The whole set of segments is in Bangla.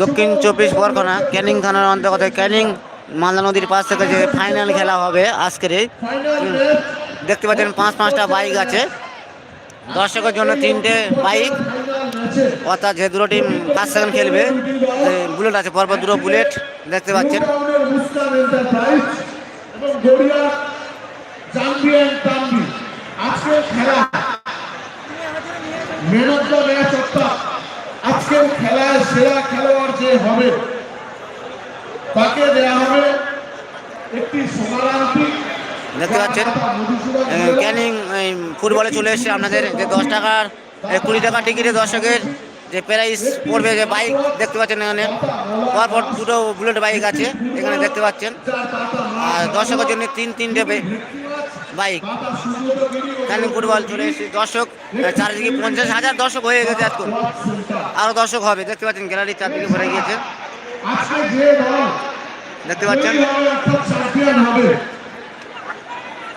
দক্ষিণ চব্বিশ পরগনা, ক্যানিং থানার অন্তর্গত ক্যানিং, মালদা নদীর পাশ থেকে যে ফাইনাল খেলা হবে আজকের এই, দেখতে পাচ্ছেন পাঁচ পাঁচটা বাইক আছে। দর্শকের জন্য তিনটে বাইক অর্থাৎ যে দুটো টিম পাঁচ সেকেন্ড খেলবে বুলেট আছে, পরপর দুটো বুলেট দেখতে পাচ্ছেন। খেলা আজকের খেলায় সেরা খেলোয়াড় যে হবে তাকে দেওয়া হবে একটি সোনারান্তি দেখতে পাচ্ছেন ক্যানিং ফুটবলে চলে এসেছে আপনাদের যে দশ টাকার কুড়ি টাকার টিকিটে দর্শকের যে প্রাইস পড়বে যে বাইক দেখতে পাচ্ছেন এখানে। পরপর দুটো বুলেট বাইক আছে এখানে দেখতে পাচ্ছেন। আর দর্শকের জন্য তিন তিনটে বাইক ক্যানিং ফুটবল চলে এসেছে। দর্শক চারিদিকে পঞ্চাশ হাজার দর্শক হয়ে গেছে আজকে। আরও দর্শক হবে, দেখতে পাচ্ছেন গ্যালারি চারদিকে ভরে গিয়েছে। দেখতে পাচ্ছেন।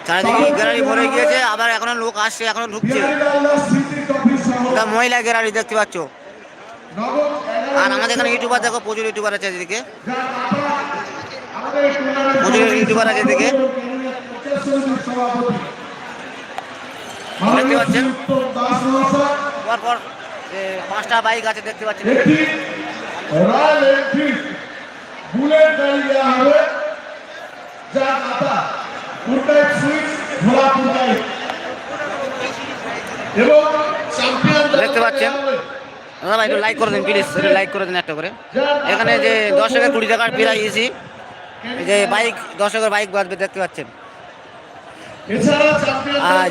চারিদিকে গ্যালারি ভরে গিয়েছে, আবার এখনও লোক আসছে, এখনও ঢুকছে। মহিলা গ্যালারি, দেখতে পাচ্ছ। আর আমাদের এখানে ইউটিউবার, দেখো, প্রচুর ইউটিউবার আছে এদিকে। প্রচুর ইউটিউবার আছে এদিকে। সভাপতি। দেখতে পাচ্ছেন? পরপর যে পাঁচটা বাইক আছে দেখতে পাচ্ছেন। একটি রয়্যাল এনফিল্ড বুলেট গাড়ি দেওয়া হবে যার মাথা পুরকাইট সুইচ ভোলা পুরকাইট এবং চ্যাম্পিয়ন দেখতে পাচ্ছেন? দাদা ভাই একটু লাইক করে দিন প্লিজ লাইক করে দিন একটা করে। এখানে যে দর্শকের কুড়ি টাকার প্রাইসই এই যে বাইক দর্শকের বাইক বাজবে দেখতে পাচ্ছেন।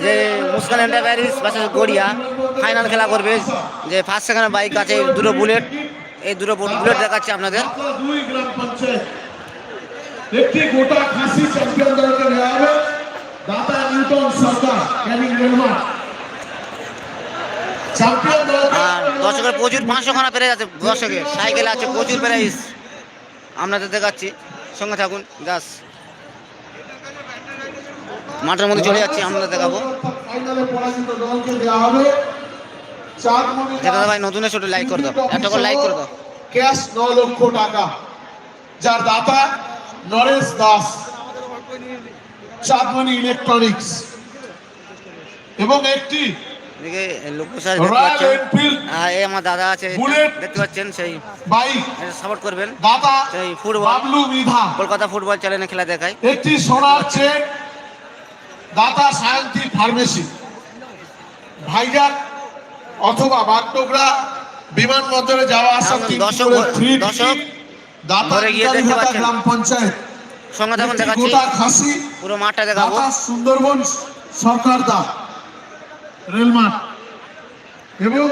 যে Muskan enterprise versus Garia final খেলা করবে। যে ফার্স্ট সেকেন্ড বাইক আছে দুটো বুলেট এই দুটো বুলেট দেখাচ্ছে আপনাদের। একটি গোটা খাসি চ্যাম্পিয়ন দলকে দেওয়া হবে। দাতা নিউটন সরকার ক্যানিং রেলমার্ট আর দর্শকের প্রচুর পাঁচশো খানা প্রাইজ আছে। দর্শকের সাইকেল আছে প্রচুর প্রাইজ আপনাদের দেখাচ্ছি। সঙ্গে থাকুন গাছ মাঠের মধ্যে চলে যাচ্ছি আমরা দেখাবো। দাদা ভাই নতুন এসে লাইক করে দাও। একটা করে লাইক করে দাও। ক্যাশ ন লক্ষ টাকা। যার দাতা নরেশ দাস। চাঁদমণি ইলেকট্রনিক্স। এবং একটি আমার দাদা আছে দেখতে পাচ্ছেন সেই সাপোর্ট করবেন। সেই ফুটবল কলকাতা ফুটবল চ্যানেলে খেলা দেখায়। একটি সোনার চেক দাতা সায়ন্তী ফার্মেসি। ভাইজাক অথবা বাগডোগরা বিমানবন্দরে যাওয়া আসা তিন ফ্রি দাতা। গ্রাম পঞ্চায়েত। সঙ্গে থাকুন দেখাচ্ছি। খাসি পুরো মাঠটা দেখাবো। সুন্দরবন সরকার দা রেলমার্ট এবং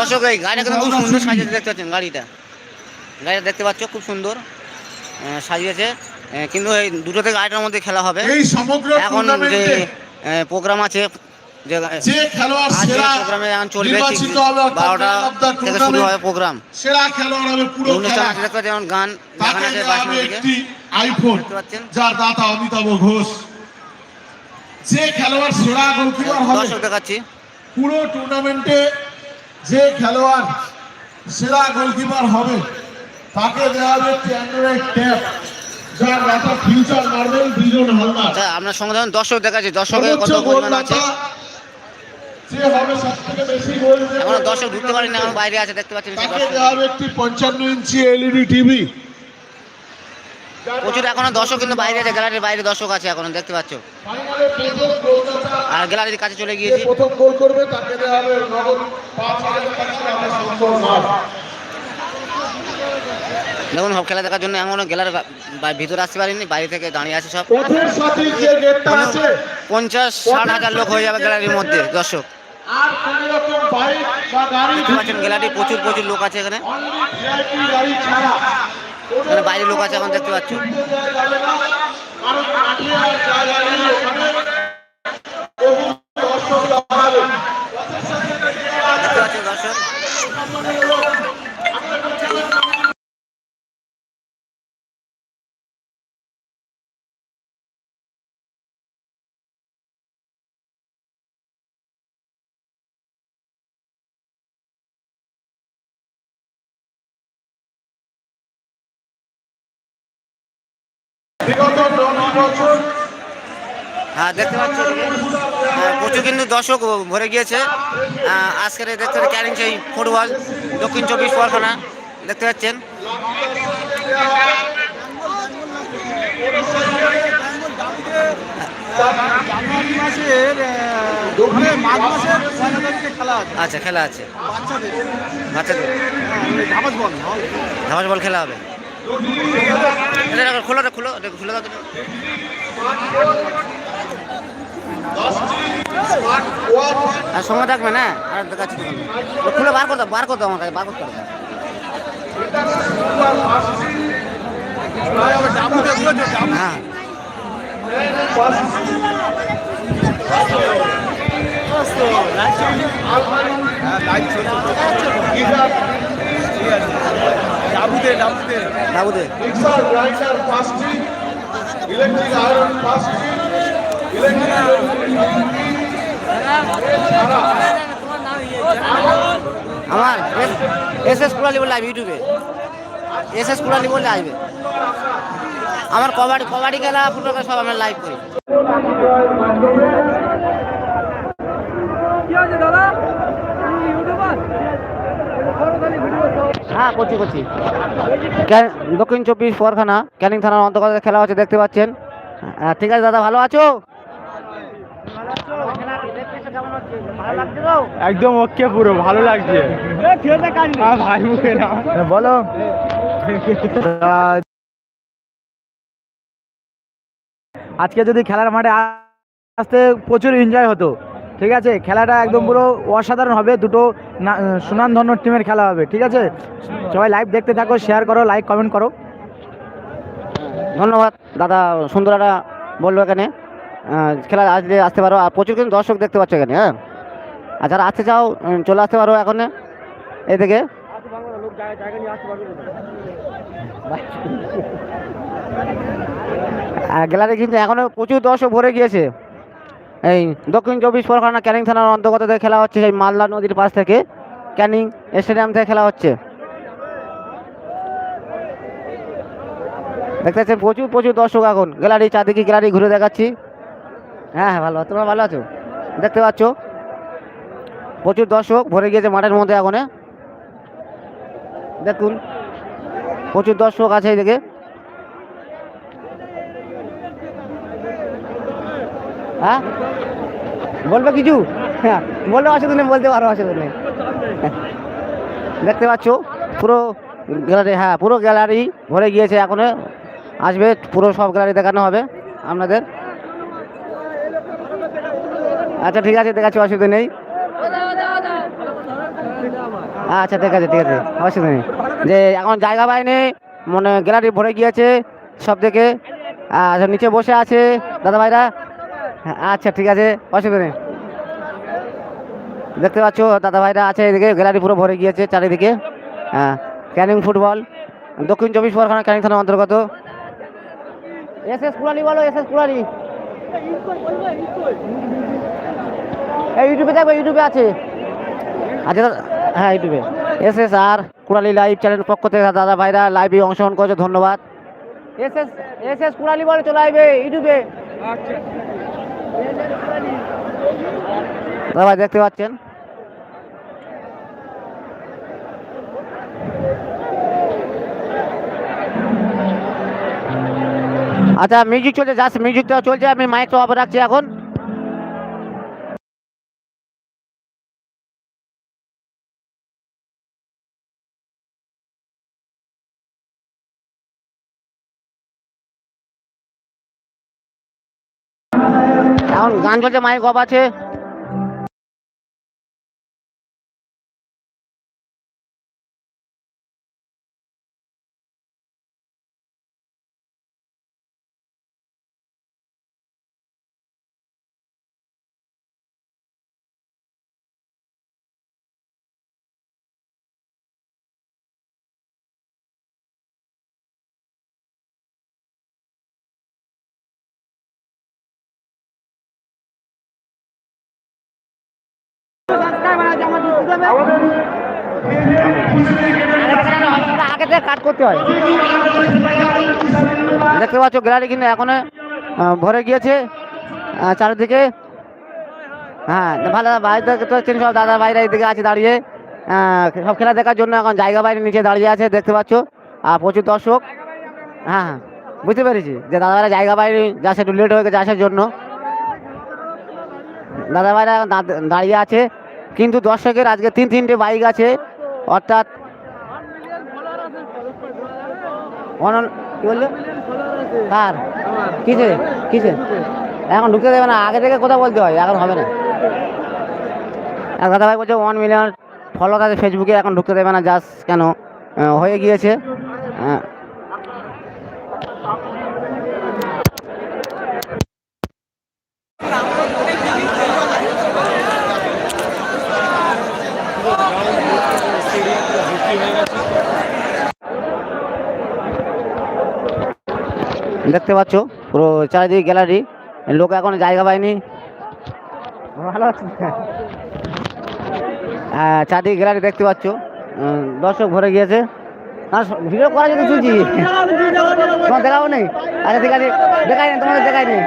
দর্শক এই গাড়িটা কিন্তু খুব সুন্দর সাজিয়েছে দেখতে পাচ্ছেন গাড়িটা। গাড়িটা দেখতে পাচ্ছ খুব সুন্দর সাজিয়েছে। কিন্তু এই দুটো থেকে আড়াইটার মধ্যে খেলা হবে। এই সমগ্র এখন যে প্রোগ্রাম আছে যে খেলোয়াড় সেরা প্রোগ্রামে এখন চলবে বারোটা man থেকে শুরু হবে প্রোগ্রাম সেরা খেলোয়াড় হবে পুরো খেলা। যেমন গান দেখানো আছে দেওয়া বাসনের হবে দিকে একটি আইফোন যার দাতা অমিতাভ ঘোষ। যে খেলোয়াড় সেরা গোলকিপার হবে দর্শক দেখাচ্ছি। পুরো টুর্নামেন্টে যে খেলোয়াড় সেরা গোলকিপার হবে তাকে দেওয়া হবে সঙ্গে যখন দর্শক দেখাচ্ছি দর্শকের কত পরিমাণ আছে? এখনও দর্শক ঢুকতে পারেনি এখন বাইরে আছে দেখতে একটি পঞ্চান্ন ইঞ্চি এলইডি টিভি প্রচুর এখনও দর্শক কিন্তু বাইরে আছে গ্যালারির বাইরে দর্শক আছে এখনও দেখতে পাচ্ছ? আর গ্যালারির কাছে চলে গিয়েছি। প্রথম গোল করবে তাকে দেওয়া হবে নগদ পাঁচ হাজার টাকা আমরা সম্মান দেখুন সব খেলা দেখার জন্য এমন গ্যালারি ভিতরে আসতে পারিনি বাইরে থেকে দাঁড়িয়ে আছে সব। পঞ্চাশ ষাট হাজার লোক হয়ে যাবে গ্যালারির মধ্যে দর্শক। গ্যালারি প্রচুর প্রচুর লোক আছে এখানে। এখানে বাইরে লোক আছে এখন দেখতে পাচ্ছ। ঢুকতে হ্যাঁ দেখতে পাচ্ছ হ্যাঁ, প্রচুর কিন্তু দর্শক ভরে গিয়েছে। আজকের দেখতে ক্যারিং সেই ফুটবল দক্ষিণ চব্বিশ পরগনা দেখতে পাচ্ছেন। আচ্ছা খেলা আছে। বাচ্চাদের। হ্যাঁ, বল হল। বল খেলা হবে। খোলো খুলো খুলে। আর সঙ্গে থাকবে না আর তোমাকে। খুলে বার করতে বার করতে আমার কাছে বার করতে হবে হ্যাঁ, লাইট ডাবুতে ডাবুতে মিক্সার গ্রাইন্ডার পাঁচটি ইলেকট্রিক আয়রন পাঁচটি ইলেকট্রিক আমার এস এস কুড়ালি বলে আসবে ইউটিউবে। এস এস কুড়ালি বলে আসবে আমার কবাডি কবাডি খেলা ফুটবল খেলা সব আমরা লাইভ করি। হ্যাঁ করছি করছি। দক্ষিণ চব্বিশ পরখানা ক্যানিং থানার অন্তর্গত খেলা হচ্ছে দেখতে পাচ্ছেন। হ্যাঁ, ঠিক আছে দাদা ভালো আছো? একদম ওকে পুরো ভালো লাগছে। ভাই মুখে না। বলো। আজকে যদি খেলার মাঠে আসতে প্রচুর এনজয় হতো। ঠিক আছে? খেলাটা একদম পুরো অসাধারণ হবে। দুটো সুনামধন্য টিমের খেলা হবে, ঠিক আছে? সবাই লাইভ দেখতে থাকো শেয়ার করো লাইক কমেন্ট করো। ধন্যবাদ। দাদা সুন্দরাটা বলল এখানে। খেলা আসলে আসতে পারো। আর প্রচুর কিন্তু দর্শক দেখতে পাচ্ছ এখানে হ্যাঁ? আর যারা আসতে চাও চলে আসতে পারো এখন এদিকে। গ্যালারি কিন্তু এখনও প্রচুর দর্শক ভরে গিয়েছে। এই দক্ষিণ চব্বিশ পরগনা ক্যানিং থানার অন্তর্গত থেকে খেলা হচ্ছে সেই মালদা নদীর পাশ থেকে। ক্যানিং স্টেডিয়াম থেকে খেলা হচ্ছে। দেখতে পাচ্ছেন প্রচুর প্রচুর দর্শক এখন। গ্যালারি চারদিকে গ্যালারি ঘুরে দেখাচ্ছি। হ্যাঁ হ্যাঁ ভালো। তোমরা ভালো আছো? দেখতে পাচ্ছ? প্রচুর দর্শক ভরে গিয়েছে মাঠের মধ্যে এখন। দেখুন, প্রচুর দর্শক আছে এদিকে। হ্যাঁ? বলবে কিছু? হ্যাঁ বললে অসুবিধা নেই, বলতে পারো অসুবিধা নেই। দেখতে পাচ্ছ, পুরো গ্যালারি হ্যাঁ পুরো গ্যালারি ভরে গিয়েছে এখন। আসবে, পুরো সব গ্যালারি দেখানো হবে আপনাদের। আচ্ছা ঠিক আছে, দেখাচ্ছি, অসুবিধা নেই। আচ্ছা ঠিক আছে ঠিক আছে, অসুবিধা নেই। যে এখন জায়গা পাইনি, মনে গ্যালারি ভরে গিয়েছে সব থেকে। আচ্ছা নিচে বসে আছে দাদা ভাইরা আচ্ছা ঠিক আছে, অসুবিধা নেই। দেখতে পাচ্ছ দাদা ভাইরা আছে এদিকে, গ্যালারি পুরো ভরে গিয়েছে চারিদিকে। হ্যাঁ ক্যানিং ফুটবল, দক্ষিণ চব্বিশ পরগনা ক্যানিং থানার অন্তর্গত। এস এস কুড়ালি বলো এস এস কুড়ালি। এই ইউটিউবে দেখো ইউটিউবে আছে। আচ্ছা হ্যাঁ ইউটিউবে। এস এস আর কুড়ালি লাইভ চ্যানেল পক্ষ থেকে দাদা ভাইরা লাইভে অংশগ্রহণ করেছে, ধন্যবাদ। S S S S Kurali বলে, চলে আসবে ইউটিউবে। দাদা দেখতে পাচ্ছেন? আচ্ছা মিউজিক চলছে জাস্ট মিউজিকটা চলছে, আমি মাইকটা অফ রাখছি এখন এখন। গান চলছে মাইক অফ আছে। আগে থেকে কাট করতে হয়। দেখতে পাচ্ছ গ্যালারি কিন্তু এখনও ভরে গিয়েছে। চারিদিকে। হ্যাঁ ভালো বাইরে সব দাদা ভাইরা এইদিকে আছে দাঁড়িয়ে। সব খেলা দেখার জন্য এখন জায়গা বাইরে নিচে দাঁড়িয়ে আছে, দেখতে পাচ্ছ। আর প্রচুর দর্শক। হ্যাঁ হ্যাঁ বুঝতে পেরেছি যে দাদা ভাইরা জায়গা বাইরে যাচ্ছে একটু লেট হয়ে গেছে আসার জন্য। দাদা ভাইরা দাঁড়িয়ে আছে। কিন্তু দর্শকের আজকে তিন তিনটে বাইক আছে। অর্থাৎ কার? কিসে কিসে এখন ঢুকতে দেবে না আগে থেকে কথা বলতে হয় এখন হবে না। এক দাদা ভাই বলছে ওয়ান মিলিয়ন ফলোয়ার আছে ফেসবুকে এখন ঢুকতে দেবে না জাস্ট কেন হয়ে গিয়েছে। আহ, দেখতে পাচ্ছ পুরো চারিদিকে গ্যালারি লোক এখন জায়গা পায়নি। ভালো হ্যাঁ, গ্যালারি দেখতে পাচ্ছ। দর্শক ভরে গিয়েছে। না ভিডিও করা যেতে শুনছি। তোমার দেখাবো নেই? আচ্ছা ঠিক আছে। দেখাই নেই তোমাদের দেখাই নেই।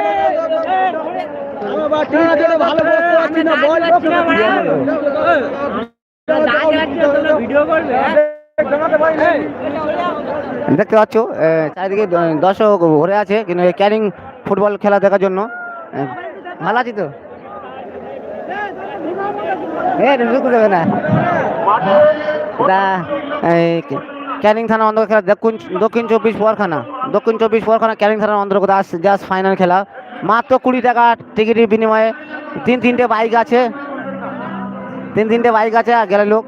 দেখতে পাচ্ছ চারিদিকে দর্শক ভরে আছে কিন্তু এই ক্যারিং ফুটবল খেলা দেখার জন্য। ভালো আছি তো? দেবে না। ক্যানিং থানা অন্তর্গত খেলা দক্ষিণ দক্ষিণ চব্বিশ পরখানা দক্ষিণ চব্বিশ পরখানা ক্যানিং থানার অন্তর্গত আস জাস্ট ফাইনাল খেলা। মাত্র কুড়ি টাকা টিকিটের বিনিময়ে তিন তিনটে বাইক আছে। তিন তিনটে বাইক আছে আর গেলে লোক।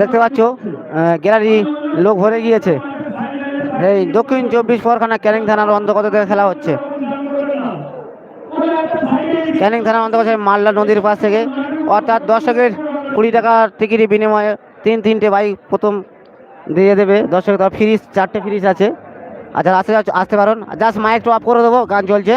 দেখতে পাচ্ছ গ্যালারি লোক ভরে গিয়েছে। এই দক্ষিণ চব্বিশ পরগনা ক্যানিং থানার অন্তর্গত থেকে খেলা হচ্ছে। ক্যানিং থানার অন্তর্গত মাল্লা নদীর পাশ থেকে। অর্থাৎ দর্শকের কুড়ি টাকার টিকিটের বিনিময়ে তিন তিনটে বাইক প্রথম দিয়ে দেবে। দর্শকের তার ফ্রিজ, চারটে ফ্রিজ আছে। আচ্ছা আসতে আসতে পারেন। জাস্ট মাইকটা অফ করে দেবো, গান চলছে।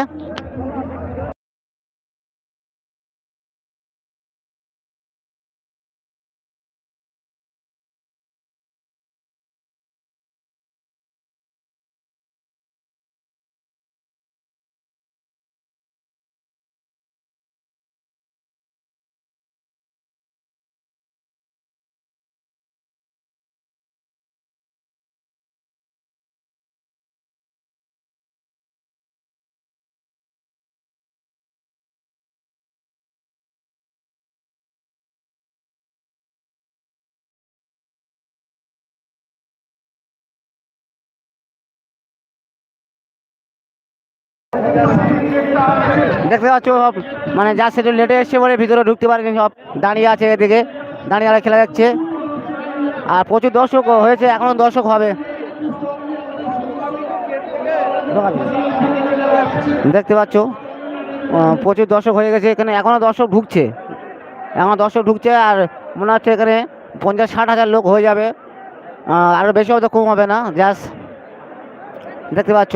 দেখতে পাচ্ছ সব মানে যা সেটা লেটে এসছে বলে ভিতরে ঢুকতে পারেনি সব দাঁড়িয়ে আছে এদিকে দাঁড়িয়ে খেলা দেখছে। আর প্রচুর দর্শক হয়েছে এখনও দর্শক হবে। দেখতে পাচ্ছ প্রচুর দর্শক হয়ে গেছে এখানে এখনও দর্শক ঢুকছে। এখনও দর্শক ঢুকছে আর মনে হচ্ছে এখানে পঞ্চাশ ষাট হাজার লোক হয়ে যাবে। আহ, আরও বেশি হয়তো কম হবে না জাস্ট দেখতে পাচ্ছ।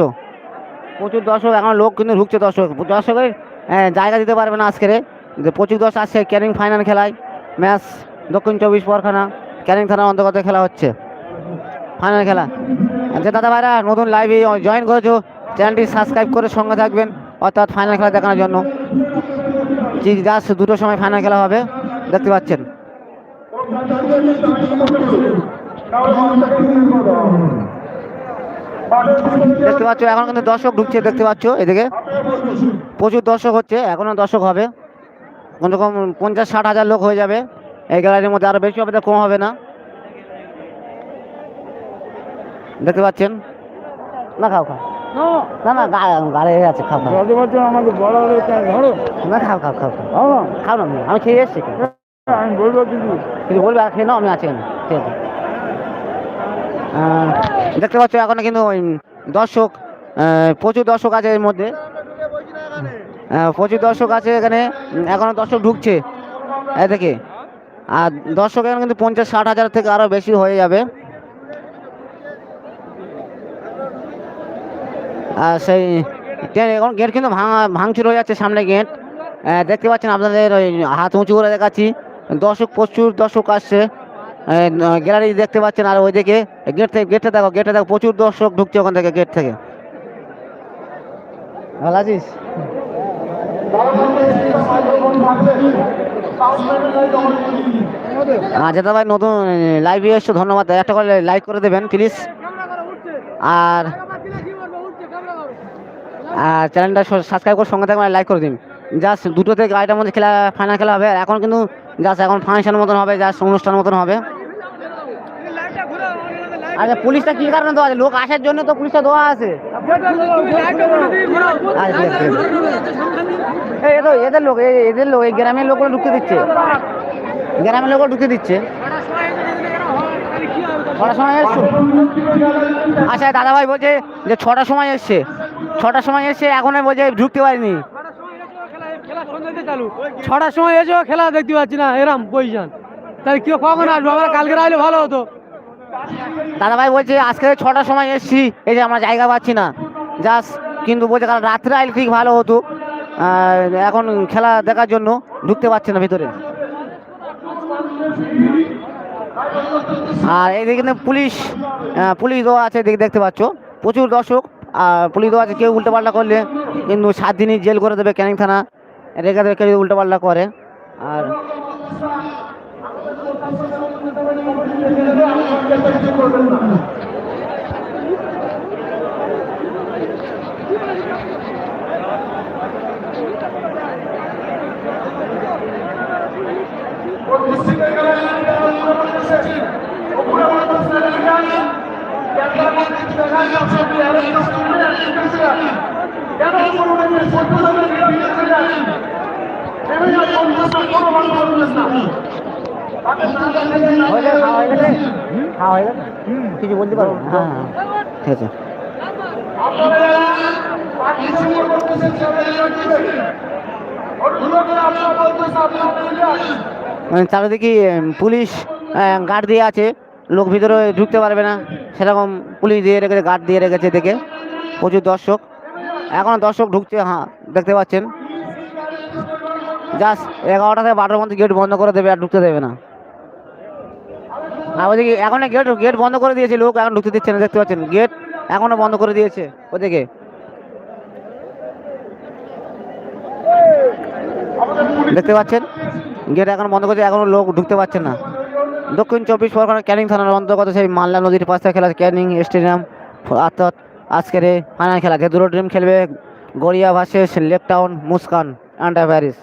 প্রচুর দর্শক এখন লোক কিন্তু ঢুকছে দর্শক। দর্শকের জায়গা দিতে পারবে না আজকের যে প্রচুর দর্শক আসছে ক্যানিং ফাইনাল খেলায়। ম্যাচ দক্ষিণ চব্বিশ পরখানা ক্যানিং থানার অন্তর্গত খেলা হচ্ছে। ফাইনাল খেলা। আচ্ছা দাদা ভাইরা, নতুন লাইভে জয়েন করেছ চ্যানেলটি সাবস্ক্রাইব করে সঙ্গে থাকবেন। অর্থাৎ ফাইনাল খেলা দেখানোর জন্য। ঠিক জাস্ট দুটোর সময় ফাইনাল খেলা হবে, দেখতে পাচ্ছেন। দেখতে পাচ্ছ এখন কিন্তু দর্শক ঢুকছে দেখতে পাচ্ছ এদিকে। প্রচুর দর্শক হচ্ছে এখনও দর্শক হবে। কোনোরকম পঞ্চাশ ষাট হাজার লোক হয়ে যাবে। এই গ্যালারির মধ্যে আরও বেশি হবে তো কম হবে না। দেখতে পাচ্ছেন? না খাও খাও। না। না গাড়ি আছে খাও বড় ধরো। না খাও খাও খাও খাও। খাও না। আমি খেয়ে এসছি। আমি বলব কিন্তু। কিছু বলবে আর খেয়ে নাও আমি আছি ঠিক আছে দেখতে পাচ্ছ এখন কিন্তু দর্শক প্রচুর দর্শক আছে এর মধ্যে। প্রচুর দর্শক আছে এখানে, এখনও দর্শক ঢুকছে। এই দেখে, আর দর্শক এখানে কিন্তু পঞ্চাশ, ষাট হাজার থেকে আরও বেশি হয়ে যাবে। আর সেই এখন গেট কিন্তু ভাঙা, ভাঙচুর হয়ে যাচ্ছে সামনে গেট। দেখতে পাচ্ছেন আপনাদের ওই হাত উঁচু করে দেখাচ্ছি। দর্শক, প্রচুর দর্শক আসছে। গ্যালারি দেখতে পাচ্ছেন আর ওইদিকে গেট থেকে, গেটটা দেখো গেটে দেখো, প্রচুর দর্শক ঢুকছে ওখান থেকে গেট থেকে। ভালো আছিস আর যেটা ভাই নতুন লাইভে এসছো ধন্যবাদ। একটা করে লাইক করে দেবেন প্লিজ আর আর চ্যানেলটা সাবস্ক্রাইব করে সঙ্গে থাকবেন লাইক করে দিন। জাস্ট দুটো থেকে গাড়িটার মধ্যে খেলা ফাইনাল খেলা হবে। এখন কিন্তু জাস্ট এখন ফাংশন মতন হবে জাস্ট অনুষ্ঠান মতন হবে। আচ্ছা পুলিশটা কি কারণে দেওয়া আছে? লোক আসার জন্য তো পুলিশটা দেওয়া আছে। আচ্ছা এদের লোক এদের লোক, এই গ্রামের লোকগুলো ঢুকতে দিচ্ছে। গ্রামের লোকগুলো ঢুকতে দিচ্ছে। ছটার সময় এসছো? আচ্ছা দাদা ভাই বলছে যে ছটার সময় এসছে। ছটার সময় এসছে, এখন বলছে ঢুকতে পারিনি। ছটার সময় এসেও খেলা দেখতে পাচ্ছি না, এরম পজিশন তাহলে কেউ কখন আসব? আমরা কালকে আসলে ভালো হতো। দাদা ভাই বলছে, আজকে ছটার সময় এসছি। এই যে আমরা জায়গা পাচ্ছি না। জাস্ট কিন্তু বলছে কারণ রাত্রে আইলে ঠিক ভালো হতো। এখন খেলা দেখার জন্য ঢুকতে পারছে না ভিতরে। আর এইদিকে পুলিশ পুলিশ দেওয়া আছে, এদিকে দেখতে পাচ্ছ। প্রচুর দর্শক, আর পুলিশ দেওয়া আছে, কেউ উল্টোপাল্টা করলে কিন্তু সাত দিনই জেল করে দেবে ক্যানিং থানা। রেখে দেবে, কেউ যদি উল্টোপাল্টা করে। আর হয়ে। গেছে, খাওয়া হয়ে গেছে। খাওয়া হয়ে কিছু বলতে পারব। হ্যাঁ হ্যাঁ ঠিক আছে মানে চারিদিকে পুলিশ গার্ড দিয়ে আছে। লোক ভিতরে ঢুকতে পারবে না। সেরকম পুলিশ দিয়ে রেখেছে, গার্ড দিয়ে রেখেছে দেখে প্রচুর দর্শক। এখনও দর্শক ঢুকছে হ্যাঁ দেখতে পাচ্ছেন। জাস্ট এগারোটা থেকে বারোটার মধ্যে গেট বন্ধ করে দেবে আর ঢুকতে দেবে না। আর ওদিকে এখন গেট গেট বন্ধ করে দিয়েছে লোক, এখন ঢুকতে দিচ্ছে না, দেখতে পাচ্ছেন? গেট এখনও বন্ধ করে দিয়েছে ওদিকে। দেখতে পাচ্ছেন? গেট এখন বন্ধ করে দিয়ে এখনও লোক ঢুকতে পারছে না। দক্ষিণ চব্বিশ পরগনা ক্যানিং থানার অন্তর্গত সেই মালদা নদীর পাশে খেলা ক্যানিং স্টেডিয়াম। অর্থাৎ আজকের ফাইনাল খেলা। দুটো টিম খেলবে Garia versus Lake Town Muskan under Paris.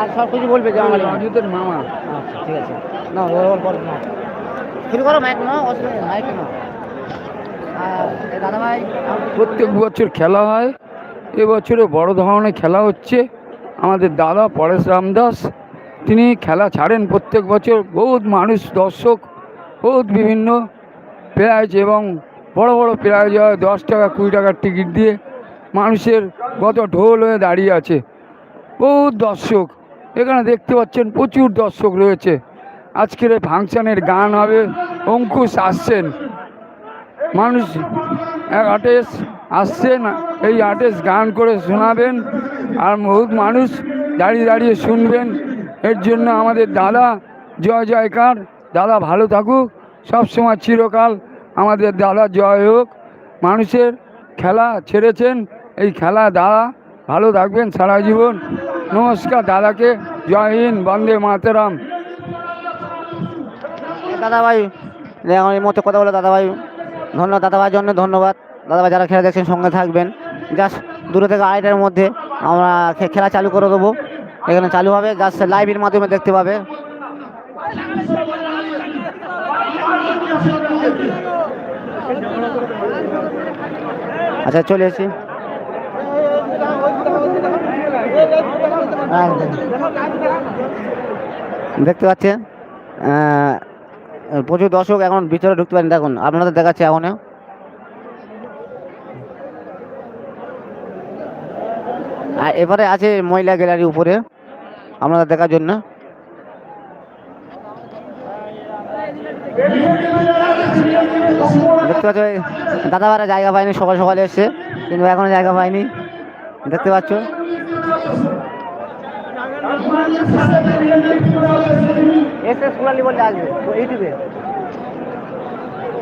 আর সব কিছু বলবে যে আমার মামা। আচ্ছা ঠিক আছে। না ওর না। শুরু করো মাইক না অসুবিধা নেই, মাইক না আর দাদা ভাই প্রত্যেক বছর খেলা হয়। এবছরে বড় ধরনের খেলা হচ্ছে। আমাদের দাদা পরেশ রামদাস, তিনি খেলা ছাড়েন প্রত্যেক বছর। বহুত মানুষ, দর্শক, বহুত বিভিন্ন প্রাইজ এবং বড় বড় প্রাইজ হয়, দশ টাকা, কুড়ি টাকার টিকিট দিয়ে। মানুষের কত ঢোল হয়ে দাঁড়িয়ে আছে। বহুত দর্শক, এখানে দেখতে পাচ্ছেন প্রচুর দর্শক রয়েছে। আজকের এই ফাংশনের গান হবে অঙ্কুশ আসছেন। মানুষ আর্টিস্ট আসছেন এই আর্টিস্ট গান করে শোনাবেন আর বহুত মানুষ দাঁড়িয়ে দাঁড়িয়ে শুনবেন। এর জন্য আমাদের দাদা জয় জয়কার, দাদা ভালো থাকুক সবসময় চিরকাল আমাদের দাদা জয় হোক। মানুষের খেলা ছেড়েছেন, এই খেলা দাদা ভালো থাকবেন সারা জীবন। নমস্কার দাদাকে, জয় হিন্দ, বন্দে মাতেরাম। দাদা ভাই এই মধ্যে কথা বলে দাদা ভাই ধন্যবাদ দাদা ভাইয়ের জন্য ধন্যবাদ। দাদা যারা খেলা দেখছেন সঙ্গে থাকবেন। জাস্ট দূরে থেকে আড়াইটার মধ্যে আমরা খেলা চালু করে দেবো। এখানে চালু হবে জাস্ট লাইভের মাধ্যমে দেখতে পাবে। আচ্ছা চলে এসেছি। হ্যাঁ, দেখতে পাচ্ছেন প্রচুর দর্শক এখন ভিতরে ঢুকতে পারেন। দেখুন আপনাদের দেখাচ্ছে এখন আর এবারে আছে মহিলা গ্যালারি উপরে আপনাদের দেখার জন্য। দেখতে পাচ্ছ দাদাবারা জায়গা পায়নি সকাল সকালে এসছে কিন্তু এখনও জায়গা পায়নি। দেখতে পাচ্ছ।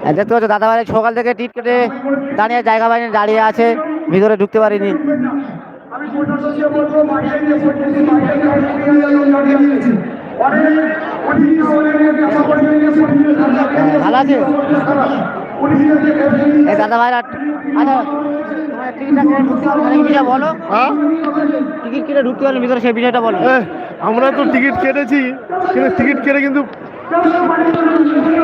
হ্যাঁ, দেখতে পাচ্ছ দাদা ভাই সকাল থেকে টিট কেটে দাঁড়িয়ে জায়গা পায়নি দাঁড়িয়ে আছে ভিতরে ঢুকতে পারিনি। হ্যাঁ, ভাইরা আচ্ছা বলো? টিকিট কেটে ঢুকতে পারলে ভিতরে সেই বিষয়টা বলো। আমরা তো টিকিট কেটেছি কিন্তু টিকিট কেটে কিন্তু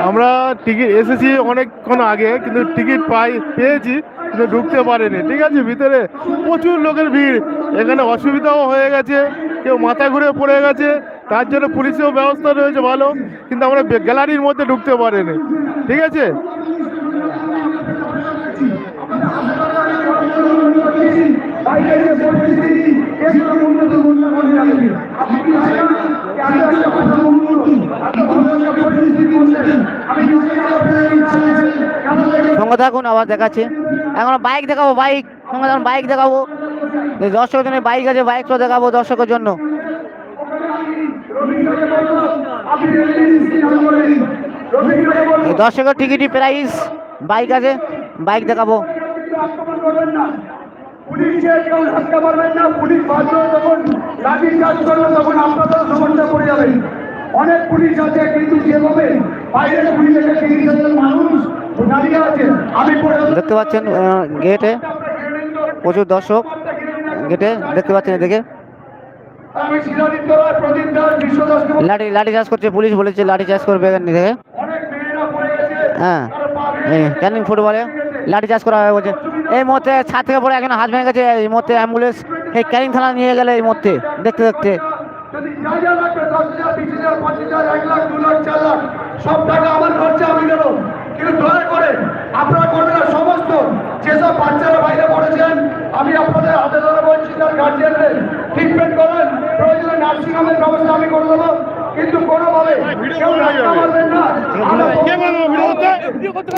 আমরা টিকিট এসেছি অনেকক্ষণ আগে, কিন্তু টিকিট পাই, পেয়েছি, কিন্তু ঢুকতে পারেনি। ঠিক আছে, ভিতরে প্রচুর লোকের ভিড়। এখানে অসুবিধাও হয়ে গেছে, কেউ মাথা ঘুরে পড়ে গেছে, তার জন্য পুলিশেও ব্যবস্থা রয়েছে ভালো, কিন্তু আমরা গ্যালারির মধ্যে ঢুকতে পারেনি। ঠিক আছে? সঙ্গে থাকুন আবার দেখাচ্ছি। এখন বাইক দেখাবো, বাইক। সঙ্গে থাকুন, বাইক দেখাবো। দর্শকের জন্য বাইক আছে বাইকটা দেখাবো দর্শকের জন্য। দর্শকের টিকিটই প্রাইস। বাইক আছে, বাইক দেখাবো। না, পুলিশ বাধ্য যখন লাঠি চার্জ করবে, তখন আপনাদের সমস্যা পড়ে যাবেন। অনেক পুলিশ আছে কিন্তু যেভাবে বাইরের পুলিশ আছে তিরিশ হাজার মানুষ দাঁড়িয়ে আছে আমি দেখতে পাচ্ছেন গেটে প্রচুর দর্শক গেটে দেখতে পাচ্ছেন এদিকে। লাঠি লাঠি চার্জ করছে পুলিশ বলেছে লাঠি চার্জ করবে এখান থেকে। হ্যাঁ ক্যানিং ফুটবলে লাঠি চার্জ করা হবে বলছে এই মুহূর্তে ছাদ থেকে পড়ে একজন হাত ভেঙে গেছে এই মুহূর্তে অ্যাম্বুলেন্স এই ক্যানিং থানা নিয়ে গেলে এই মুহূর্তে দেখতে দেখতে। যদি যা যা লাগবে দশ হাজার বিশ হাজার পঁচিশ হাজার এক লাখ দু লাখ চার লাখ সব টাকা আমার খরচা আমি দেবো কিন্তু দয়া করে আপনারা করবেন সমস্ত যেসব বাচ্চারা বাইরে পড়েছেন আমি আপনাদের হাতে ধরে বলছি তার গার্জিয়ানদের ট্রিটমেন্ট করবেন প্রয়োজনে নার্সিং হোমের ব্যবস্থা আমি করে দেবো। কিন্তু কোনোভাবে কেউ রাস্তা মারবেন না। আমরা- ভিডিও করতে